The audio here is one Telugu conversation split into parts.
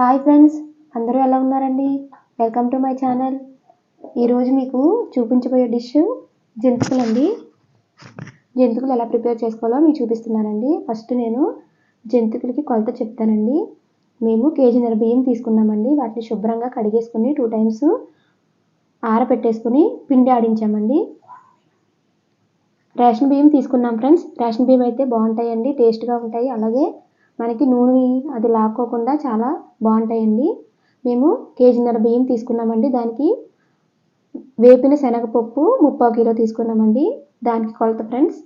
హాయ్ ఫ్రెండ్స్ అందరూ ఎలా ఉన్నారండి? వెల్కమ్ టు మై ఛానల్ ఈరోజు మీకు చూపించబోయే డిష్ జంతికలు అండి. జంతికలు ఎలా ప్రిపేర్ చేసుకోవాలో మీకు చూపిస్తున్నానండి. ఫస్ట్ నేను జంతికలకి కొలత చెప్తానండి. మేము కేజీన్నర బియ్యం తీసుకున్నామండి. వాటిని శుభ్రంగా కడిగేసుకుని టూ టైమ్స్ ఆరబెట్టేసుకుని పిండి ఆడించామండి. రేషన్ బియ్యం తీసుకున్నాం ఫ్రెండ్స్ రేషన్ బియ్యం అయితే బాగుంటాయండి టేస్ట్గా ఉంటాయి. అలాగే మనకి నూనె అది లాక్కోకుండా చాలా బాగుంటాయండి. మేము కేజీన్నర బియ్యం తీసుకున్నామండి. దానికి వేపిన శనగపప్పు ముప్పావు కిలో తీసుకున్నామండి. దానికి కొలత ఫ్రెండ్స్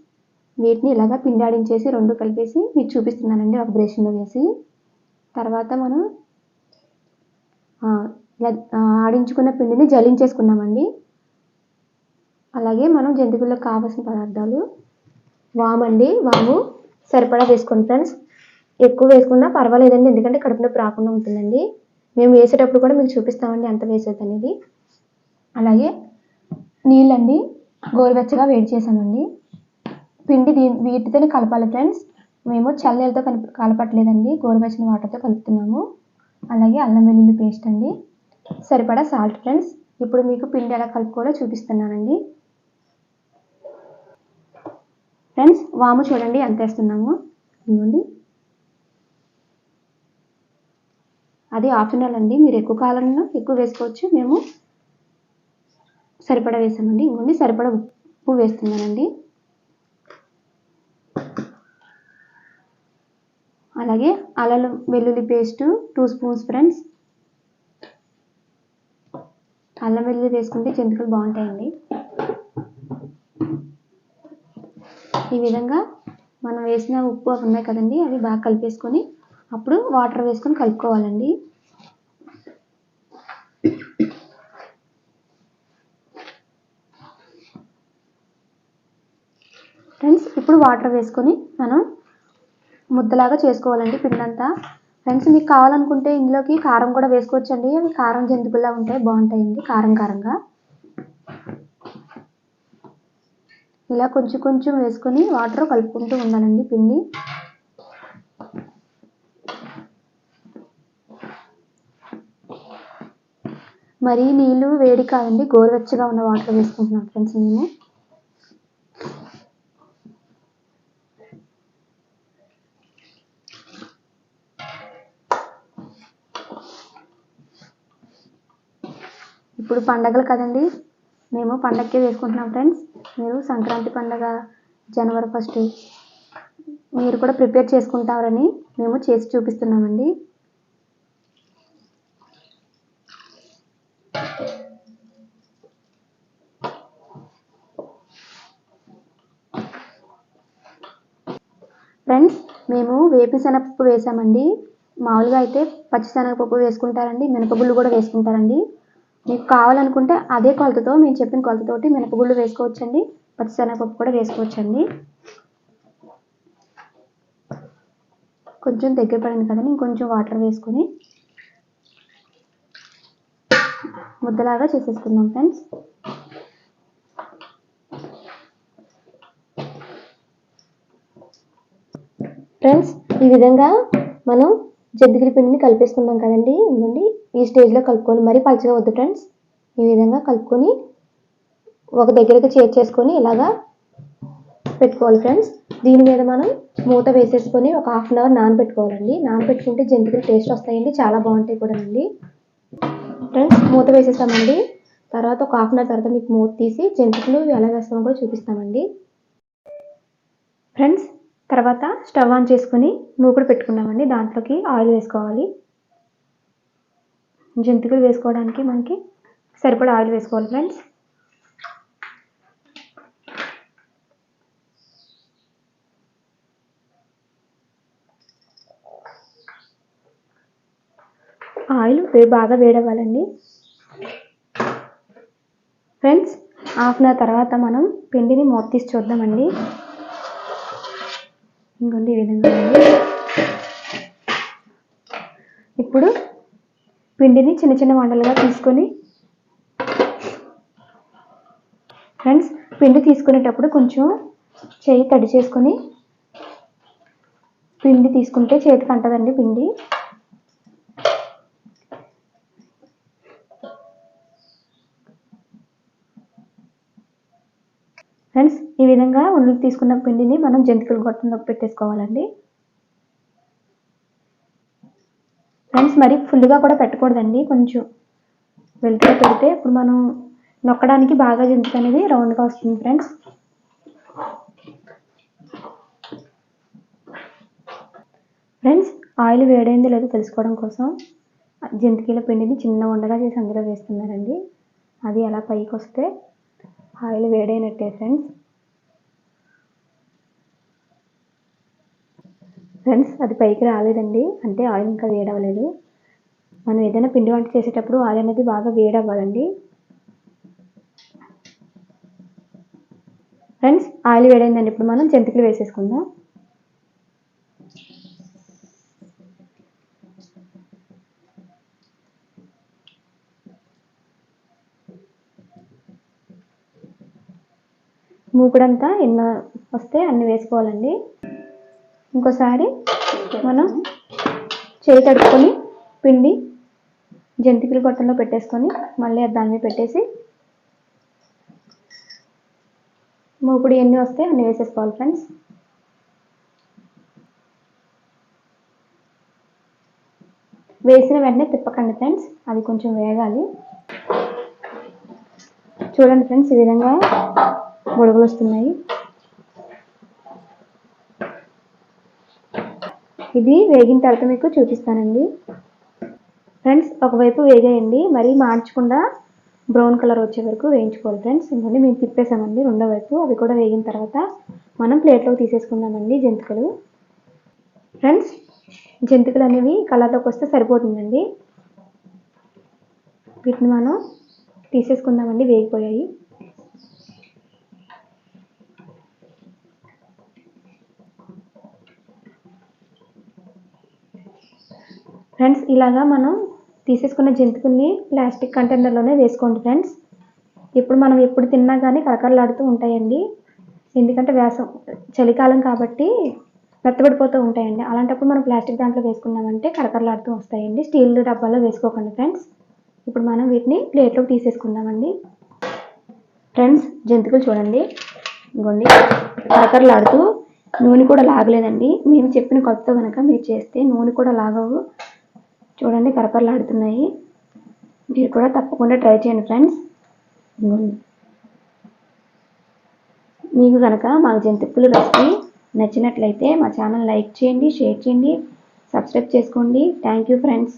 వీటిని ఇలాగా పిండాడించేసి రెండు కలిపేసి మీకు చూపిస్తున్నానండి. ఒక బ్రష్లో వేసి తర్వాత మనం ఇలా ఆడించుకున్న పిండిని జల్లించేసుకున్నామండి. అలాగే మనం జంతికల్లో కావాల్సిన పదార్థాలు వామండి వాము సరిపడా వేసుకోండి ఫ్రెండ్స్. ఎక్కువ వేసుకున్నా పర్వాలేదండి. ఎందుకంటే కడుపు నొప్పి రాకుండా ఉంటుందండి. మేము వేసేటప్పుడు కూడా మీకు చూపిస్తామండి ఎంత వేసేది అనేది. అలాగే నీళ్ళండి గోరువెచ్చగా వేడి చేసామండి పిండి దీ వీటితోనే కలపాలి ఫ్రెండ్స్. మేము చల్లెలతో కలిపి కలపట్లేదండి. గోరువెచ్చని వాటర్తో కలుపుతున్నాము. అలాగే అల్లం వెల్లుల్లి పేస్ట్ అండి. సరిపడా సాల్ట్ ఫ్రెండ్స్. ఇప్పుడు మీకు పిండి ఎలా కలుపుకోవాలో చూపిస్తున్నానండి. ఫ్రెండ్స్ వాము చూడండి ఎంత వేస్తున్నాము. ఇదిగోండి. అది ఆప్షనల్ అండి. మీరు ఎక్కువ కాలంలో ఎక్కువ వేసుకోవచ్చు. మేము సరిపడా వేసామండి. ఇంకోండి సరిపడా ఉప్పు వేస్తున్నానండి. అలాగే అలలు వెల్లుల్లి పేస్ట్ టూ స్పూన్స్ ఫ్రెండ్స్ అల్లం వెల్లుల్లి వేసుకుంటే జంతికలు బాగుంటాయండి. ఈ విధంగా మనం వేసిన ఉప్పు అవి ఉన్నాయి కదండి అవి బాగా కలిపేసుకొని అప్పుడు వాటర్ వేసుకొని కలుపుకోవాలండి. ఫ్రెండ్స్ ఇప్పుడు వాటర్ వేసుకొని మనం ముద్దలాగా చేసుకోవాలండి పిండంతా. ఫ్రెండ్స్ మీకు కావాలనుకుంటే ఇందులోకి కారం కూడా వేసుకోవచ్చండి. అవి కారం జంతికల్లా ఉంటాయి బాగుంటాయండి కారం కారంగా. ఇలా కొంచెం కొంచెం వేసుకొని వాటర్ కలుపుకుంటూ ఉండాలండి పిండి. మరీ నీళ్ళు వేడి కాదండి గోరువెచ్చగా ఉన్న వాటర్ వేసుకుంటున్నాం ఫ్రెండ్స్ మేము ఇప్పుడు పండగలు కదండి మేము పండగకే వేసుకుంటున్నాం ఫ్రెండ్స్. మీరు సంక్రాంతి పండగ జనవరి ఫస్ట్ మీరు కూడా ప్రిపేర్ చేసుకుంటారని మేము చేసి చూపిస్తున్నామండి. ఫ్రెండ్స్ మేము వేపిశనగపప్పు వేసామండి. మామూలుగా అయితే పచ్చిశనగపప్పు వేసుకుంటారండి మినపగుళ్ళు కూడా వేసుకుంటారండి. మీకు కావాలనుకుంటే అదే కొలతతో మేము చెప్పిన కొలతతోటి మినపగుళ్ళు వేసుకోవచ్చండి పచ్చిశనగపప్పు కూడా వేసుకోవచ్చండి. కొంచెం దగ్గర పడింది కదండి ఇంకొంచెం వాటర్ వేసుకొని ముద్దలాగా చేసేసుకుందాం ఫ్రెండ్స్ ఫ్రెండ్స్ ఈ విధంగా మనం జంతికల పిండిని కలిపేసుకున్నాం కదండి. ఇవ్వండి ఈ స్టేజ్లో కలుపుకొని మరీ పలచగా వద్దు ఫ్రెండ్స్ ఈ విధంగా కలుపుకొని ఒక దగ్గరకు చేర్చేసుకొని ఇలాగా పెట్టుకోవాలి ఫ్రెండ్స్ దీని మీద మనం మూత వేసేసుకొని ఒక హాఫ్ అన్ అవర్ నానబెట్టుకోవాలండి. నానబెట్టుకుంటే జంతికలు టేస్ట్ వస్తాయండి చాలా బాగుంటాయి కూడా అండి ఫ్రెండ్స్ మూత వేసేసామండి. తర్వాత ఒక హాఫ్ అన్ అవర్ తర్వాత మీకు మూత తీసి జంతికలు ఎలా వేస్తామో కూడా చూపిస్తామండి. ఫ్రెండ్స్ తర్వాత స్టవ్ ఆన్ చేసుకుని మూకుడు పెట్టుకున్నామండి. దాంట్లోకి ఆయిల్ వేసుకోవాలి. జంతికలు వేసుకోవడానికి మనకి సరిపడా ఆయిల్ వేసుకోవాలి ఫ్రెండ్స్. ఆయిల్ బాగా వేడవ్వాలండి. ఫ్రెండ్స్ హాఫ్ అన్ అవర్ తర్వాత మనం పిండిని మూత తీసి చూద్దామండి. ఇంకోండి ఈ విధంగా ఇప్పుడు పిండిని చిన్న చిన్న వండలుగా తీసుకొని ఫ్రెండ్స్ పిండి తీసుకునేటప్పుడు కొంచెం చేయి తడి చేసుకొని పిండి తీసుకుంటే చేతికి అంటదండి పిండి. ఫ్రెండ్స్ ఈ విధంగా ఉండలు తీసుకున్న పిండిని మనం జంతికల గొట్టంలోకి పెట్టేసుకోవాలండి. ఫ్రెండ్స్ మరి ఫుల్గా కూడా పెట్టకూడదండి. కొంచెం వెళ్తూ పెడితే ఇప్పుడు మనం నొక్కడానికి బాగా జంతిక అనేది రౌండ్గా వస్తుంది ఫ్రెండ్స్ ఫ్రెండ్స్ ఆయిల్ వేడైంది లేదో తెలుసుకోవడం కోసం. జంతికల పిండిని చిన్న ఉండగా చేసి అందులో వేస్తున్నారండి. అది ఎలా పైకి వస్తే ఆయిల్ వేడైనట్టే ఫ్రెండ్స్. ఫ్రెండ్స్ అది పైకి రాలేదండి. అంటే ఆయిల్ ఇంకా వేడవ్వలేదు. మనం ఏదైనా పిండి వంట చేసేటప్పుడు ఆయిల్ అనేది బాగా వేడవ్వాలండి. Friends oil వేడైందండి. ఇప్పుడు మనం జంతికలు వేసేసుకుందాం. మూకుడంతా ఎన్నో వస్తే అన్ని వేసుకోవాలండి. ఇంకోసారి మనం చేయి కడుక్కొని పిండి జంతికలు గొట్టంలో పెట్టేసుకొని మళ్ళీ అది దాని మీద పెట్టేసి మూకుడు ఎన్ని వస్తే అన్ని వేసేసుకోవాలి ఫ్రెండ్స్. వేసిన వెంటనే తిప్పకండి ఫ్రెండ్స్ అది కొంచెం వేగాలి. చూడండి ఫ్రెండ్స్ ఈ విధంగా బుడగలు వస్తున్నాయి ఇది వేగిన తర్వాత మీకు చూపిస్తానండి. ఫ్రెండ్స్ ఒకవైపు వేగాయండి మరీ మార్చకుండా బ్రౌన్ కలర్ వచ్చే వరకు వేయించుకోవాలి ఫ్రెండ్స్. ఇంకొండి మేము తిప్పేసామండి రెండో వైపు. అవి కూడా వేగిన తర్వాత మనం ప్లేట్లోకి తీసేసుకుందామండి జంతికలు. ఫ్రెండ్స్ జంతికలు అనేవి కలర్లోకి వస్తే సరిపోతుందండి. వీటిని మనం తీసేసుకుందామండి వేగిపోయాయి. ఫ్రెండ్స్ ఇలాగా మనం తీసేసుకున్న జంతికల్ని ప్లాస్టిక్ కంటైనర్లోనే వేసుకోండి ఫ్రెండ్స్ ఇప్పుడు మనం ఎప్పుడు తిన్నా కానీ కరకరలాడుతూ ఉంటాయండి. ఎందుకంటే వేసం చలికాలం కాబట్టి మెత్తబడిపోతూ ఉంటాయండి. అలాంటప్పుడు మనం ప్లాస్టిక్ దాంట్లో వేసుకున్నామంటే కరకరలాడుతూ వస్తాయండి. స్టీల్ డబ్బాలో వేసుకోకండి ఫ్రెండ్స్ ఇప్పుడు మనం వీటిని ప్లేట్లోకి తీసేసుకుందామండి. ఫ్రెండ్స్ జంతికలు చూడండి. ఇంకోండి. కరకరలాడుతూ నూనె కూడా లాగలేదండి. మేము చెప్పిన కొత్త కనుక మీరు చేస్తే నూనె కూడా లాగవు. చూడండి కరకరలాడుతున్నాయి. మీరు కూడా తప్పకుండా ట్రై చేయండి ఫ్రెండ్స్. మీకు కనుక మా జంతికలు రెసిపీ నచ్చినట్లయితే మా ఛానల్ లైక్ చేయండి షేర్ చేయండి సబ్స్క్రైబ్ చేసుకోండి. Thank you friends.